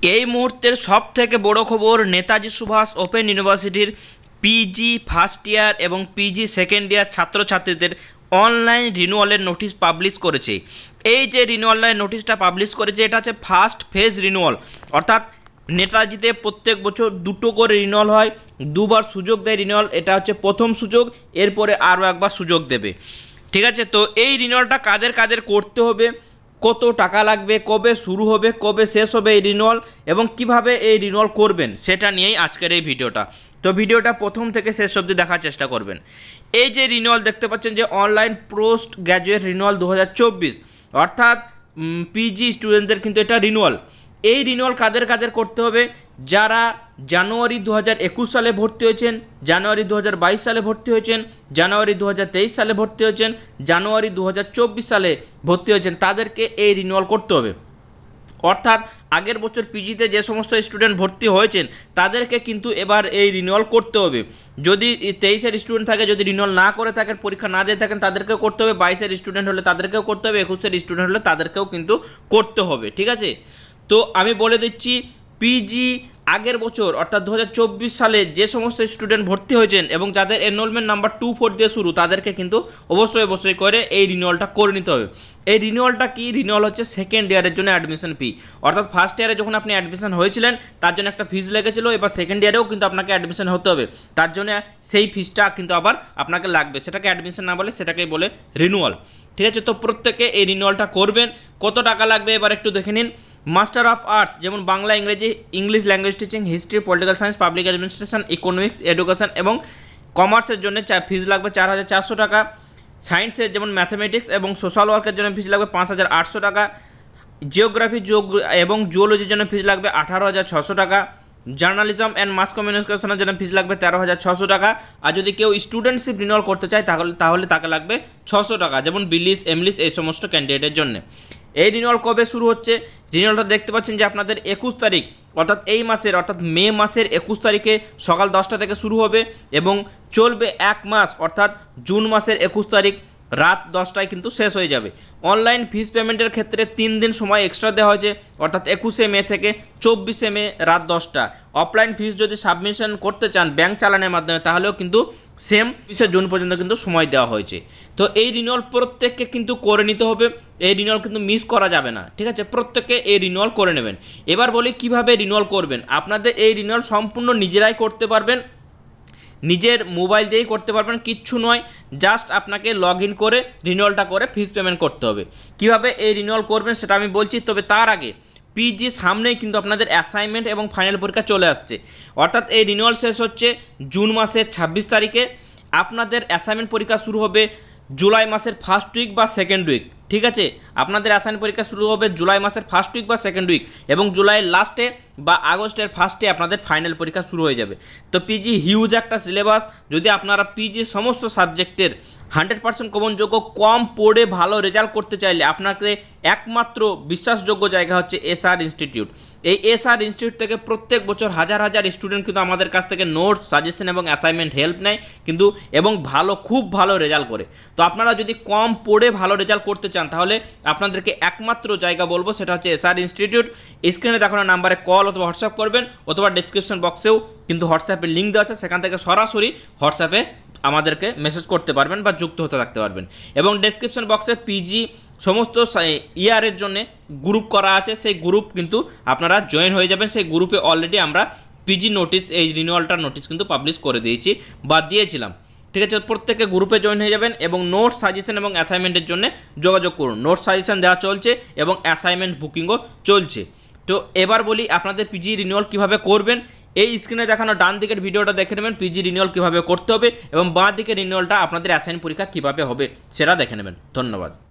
এই মুহূর্তের সব থেকে বড় খবর নেতাজি সুভাষ ওপেন ইউনিভার্সিটির পিজি ফার্স্ট ইয়ার এবং পিজি সেকেন্ড ইয়ার ছাত্রছাত্রীদের অনলাইন রিনুয়ালের নোটিশ পাবলিশ করেছে। এই যে রিনুয়ালের নোটিশটা পাবলিশ করেছে, এটা হচ্ছে ফার্স্ট ফেজ রিনুয়াল। অর্থাৎ নেতাজিতে প্রত্যেক বছর দুটো করে রিনুয়াল হয়, দুবার সুযোগ দেয় রিনুয়াল, এটা হচ্ছে প্রথম সুযোগ, এরপরে আরও একবার সুযোগ দেবে। ঠিক আছে, তো এই রিনুয়ালটা কাদের কাদের করতে হবে কত টাকা লাগবে, কবে শুরু হবে, কবে শেষ হবে এই রিনুয়াল এবং কীভাবে এই রিনুয়াল করবেন সেটা নিয়েই আজকের এই ভিডিওটা। তো ভিডিওটা প্রথম থেকে শেষ অবধি দেখার চেষ্টা করবেন। এই যে রিনুয়াল দেখতে পাচ্ছেন যে অনলাইন পোস্ট গ্র্যাজুয়েট রিনুয়াল দু হাজার চব্বিশ, অর্থাৎ পিজি স্টুডেন্টদের কিন্তু এটা রিনুয়াল এই রিনুয়াল কাদের কাদের করতে হবে? যারা জানুয়ারি দু সালে ভর্তি হয়েছেন, জানুয়ারি দু সালে ভর্তি হয়েছেন, জানুয়ারি দু সালে ভর্তি হয়েছেন, জানুয়ারি দু হাজার চব্বিশ সালে ভর্তি হয়েছেন, তাদেরকে এই রিনুয়াল করতে হবে। অর্থাৎ আগের বছর পিজিতে যে সমস্ত স্টুডেন্ট ভর্তি হয়েছেন, তাদেরকে কিন্তু এবার এই রিনুয়াল করতে হবে। যদি তেইশের স্টুডেন্ট থাকে, যদি রিনুয়াল না করে থাকেন, পরীক্ষা না দিয়ে থাকেন, তাদেরকেও করতে হবে। বাইশের স্টুডেন্ট হলে তাদেরকেও করতে হবে, একুশের স্টুডেন্ট হলে তাদেরকেও কিন্তু করতে হবে, ঠিক আছে? তো আমি বলে দিচ্ছি পিজি আগের বছর, অর্থাৎ দু হাজার চব্বিশ সালে যে সমস্ত স্টুডেন্ট ভর্তি হয়েছেন এবং যাদের এনরোলমেন্ট নাম্বার টু ফোর দিয়ে শুরু, তাদেরকে কিন্তু অবশ্যই অবশ্যই করে এই রিনিউয়ালটা করে নিতে হবে। এই রিনিউয়ালটা কি? রিনিউয়াল হচ্ছে সেকেন্ড ইয়ারের জন্য অ্যাডমিশন ফি অর্থাৎ ফার্স্ট ইয়ারে যখন আপনি অ্যাডমিশন হয়েছিলেন, তার জন্য একটা ফিজ লেগেছিল, এবার সেকেন্ড ইয়ারেও কিন্তু আপনাকে অ্যাডমিশন হতে হবে। তার জন্য সেই ফিজটা কিন্তু আবার আপনাকে লাগবে। সেটাকে অ্যাডমিশন না বলে সেটাকেই বলে রিনিউয়াল ঠিক আছে? তো প্রত্যেকে এই রিনিউয়ালটা করবেন। কত টাকা লাগবে? এবার একটু দেখে নিন। মাস্টার অফ আর্টস যেমন বাংলা, ইংরেজি English language teaching history political science public administration economics education এবং কমার্সের জন্য ফিজ লাগবে চার হাজার চারশো টাকা। সায়েন্সের যেমন ম্যাথামেটিক্স এবং সোশ্যাল ওয়ার্কের জন্য ফিজ লাগবে পাঁচ হাজার আটশো টাকা। জিওগ্রাফি যোগ এবং জুওলজির জন্য ফিজ লাগবে আঠারো হাজার ছশো টাকা। জার্নালিজম অ্যান্ড মাস কমিউনিকেশনের জন্য ফিজ লাগবে তেরো হাজার ছশো টাকা। আর যদি কেউ স্টুডেন্টশিপ রিনিউয়াল করতে চায়, তাহলে তাহলে তাকে লাগবে ছশো টাকা, যেমন বিলিস এমলিস এই সমস্ত ক্যান্ডিডেটের জন্য। এই রিনিউয়াল কবে শুরু হচ্ছে? রিনিউয়ালটা দেখতে পাচ্ছেন যে আপনাদের একুশ তারিখ, অর্থাৎ এই মাসের, অর্থাৎ মে মাসের একুশ তারিখে সকাল দশটা থেকে শুরু হবে এবং চলবে এক মাস, অর্থাৎ জুন মাসের একুশ তারিখ। রাত দশটায় কিন্তু শেষ হয়ে যাবে। অনলাইন ফিস পেমেন্টের ক্ষেত্রে তিন দিন সময় এক্সট্রা দেওয়া হয়েছে, অর্থাৎ একুশে মে থেকে চব্বিশে মে রাত দশটা। অফলাইন ফিস যদি সাবমিশন করতে চান ব্যাংক চালানোর মাধ্যমে, তাহলেও কিন্তু সেম বিশে জুন পর্যন্ত কিন্তু সময় দেওয়া হয়েছে। তো এই রিনিউয়াল প্রত্যেককে কিন্তু করে নিতে হবে, এই রিনিউয়াল কিন্তু মিস করা যাবে না, ঠিক আছে? প্রত্যেককে এই রিনিউয়াল করে নেবেন। এবার বলি কীভাবে রিনিউয়াল করবেন? আপনাদের এই রিনিউয়াল সম্পূর্ণ নিজেরাই করতে পারবেন। নিজের মোবাইল দিয়েই করতে পারবেন, কিচ্ছু নয় জাস্ট আপনাকে লগ ইন করে রিনিউয়ালটা করে ফিস পেমেন্ট করতে হবে। কীভাবে এই রিনিউয়াল করবেন সেটা আমি বলছি, তবে তার আগে পিজি সামনেই কিন্তু আপনাদের অ্যাসাইনমেন্ট এবং ফাইনাল পরীক্ষা চলে আসছে। অর্থাৎ এই রিনিউয়াল শেষ হচ্ছে জুন মাসের ছাব্বিশ তারিখে। আপনাদের অ্যাসাইনমেন্ট পরীক্ষা শুরু হবে জুলাই মাসের ফার্স্ট উইক বা সেকেন্ড উইক ঠিক আছে? আপনাদের অ্যাসাইন পরীক্ষা শুরু হবে জুলাই মাসের ফার্স্ট উইক বা সেকেন্ড উইক এবং জুলাইয়ের লাস্টে বা আগস্টের ফার্স্টে আপনাদের ফাইনাল পরীক্ষা শুরু হয়ে যাবে। তো পিজি হিউজ একটা সিলেবাস যদি আপনারা পিজি সমস্ত সাবজেক্টের হান্ড্রেড পার্সেন্ট কমনযোগ্য কম পড়ে ভালো রেজাল্ট করতে চাইলে আপনাকে একমাত্র বিশ্বাসযোগ্য জায়গা হচ্ছে এসআর ইনস্টিটিউট এই এসআর ইনস্টিটিউট থেকে প্রত্যেক বছর হাজার হাজার স্টুডেন্ট কিন্তু আমাদের কাছ থেকে নোটস সাজেশন এবং অ্যাসাইনমেন্ট হেল্প নেয় কিন্তু এবং ভালো, খুব ভালো রেজাল্ট করে। তো আপনারা যদি কম পড়ে ভালো রেজাল্ট করতে চান, তাহলে আপনাদেরকে একমাত্র জায়গা বলব, সেটা হচ্ছে এসআর ইনস্টিটিউট স্ক্রিনে দেখানো নাম্বারে কল অথবা হোয়াটসঅ্যাপ করবেন, অথবা ডিসক্রিপশন বক্সেও কিন্তু হোয়াটসঅ্যাপের লিঙ্ক দেওয়া আছে, সেখান থেকে সরাসরি হোয়াটসঅ্যাপে আমাদেরকে মেসেজ করতে পারবেন বা যুক্ত হতে থাকতে পারবেন। এবং ডেসক্রিপশন বক্সে পিজি সমস্ত ইয়ারের জন্য গ্রুপ করা আছে। সেই গ্রুপ কিন্তু আপনারা জয়েন হয়ে যাবেন। সেই গ্রুপে অলরেডি আমরা পিজি নোটিশ এই রিনিউয়ালটার নোটিশ কিন্তু পাবলিশ করে দিয়েছি বা দিয়েছিলাম। ঠিক আছে? প্রত্যেকে গ্রুপে জয়েন হয়ে যাবেন এবং নোট সাজেশন এবং অ্যাসাইনমেন্টের জন্য যোগাযোগ করুন। নোট সাজেশন দেওয়া চলছে এবং অ্যাসাইনমেন্ট বুকিংও চলছে। তো এবার বলি আপনাদের পিজি রিনিউয়াল কীভাবে করবেন। এই স্ক্রিনে দেখানো ডান দিকের ভিডিওটা দেখে নেবেন পিজি রিনিউয়াল কীভাবে করতে হবে এবং বাঁ দিকের রিনিউয়ালটা আপনাদের অ্যাসাইন পরীক্ষা কীভাবে হবে, সেটা দেখে নেবেন। ধন্যবাদ।